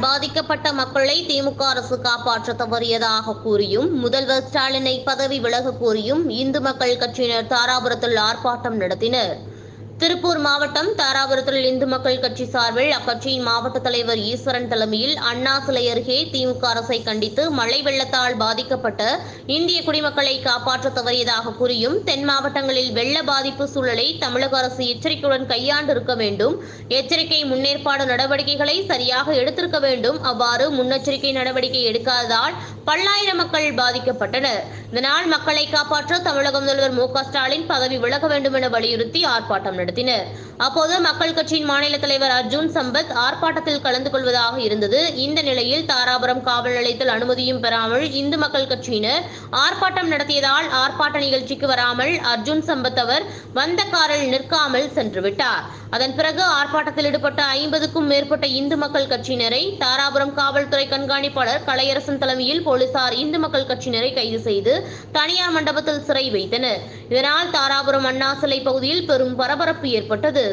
பாதிக்கப்பட்ட மக்களை திமுக அரசு காப்பாற்ற தவறியதாக கூறியும் முதல்வர் ஸ்டாலினை பதவி விலக கோரியும் இந்து மக்கள் கட்சியினர் தாராபுரத்தில் ஆர்ப்பாட்டம் நடத்தினர். திருப்பூர் மாவட்டம் தாராபுரத்தில் இந்து மக்கள் கட்சி சார்பில் அக்கட்சியின் மாவட்ட தலைவர் ஈஸ்வரன் தலைமையில் அண்ணா சிலை அருகே திமுக அரசை கண்டித்து மழை வெள்ளத்தால் பாதிக்கப்பட்ட இந்திய குடிமக்களை காப்பாற்ற தவறியதாக கூறியும் தென் மாவட்டங்களில் வெள்ள பாதிப்பு சூழலை தமிழக அரசு எச்சரிக்கையுடன் கையாண்டு இருக்க வேண்டும். எச்சரிக்கை முன்னேற்பாடு நடவடிக்கைகளை சரியாக எடுத்திருக்க வேண்டும். அவ்வாறு முன்னெச்சரிக்கை நடவடிக்கை எடுக்காததால் பல்லாயிரம் மக்கள் பாதிக்கப்பட்டனர். இதனால் மக்களை காப்பாற்ற தமிழக முதல்வர் மு க ஸ்டாலின் பதவி விலக வேண்டும் என வலியுறுத்தி ஆர்ப்பாட்டம் நடத்தினர். அப்போது மக்கள் கட்சியின் மாநில தலைவர் அர்ஜுன் சம்பத் ஆர்ப்பாட்டத்தில் கலந்து கொள்வதாக இருந்தது. இந்த நிலையில் தாராபுரம் காவல் நிலையத்தில் அனுமதியும் பெறாமல் இந்து மக்கள் கட்சியினர் ஆர்ப்பாட்டம் நடத்தியதால் ஆர்ப்பாட்ட நிகழ்ச்சிக்கு வராமல் அர்ஜுன் சம்பத் அவர் வந்த காரில் நிற்காமல் சென்றுவிட்டார் அதன் பிறகு ஆர்ப்பாட்டத்தில் ஈடுபட்ட ஐம்பதுக்கும் மேற்பட்ட இந்து மக்கள் கட்சியினரை தாராபுரம் காவல்துறை கண்காணிப்பாளர் கலையரசன் தலைமையில் போலீசார் இந்து மக்கள் கட்சியினரை கைது செய்து தனியார் மண்டபத்தில் சிறை வைத்தனர். இதனால் தாராபுரம் அண்ணா சிலை பகுதியில் பெரும் பரபரப்பு பரபரப்பு ஏற்பட்டது.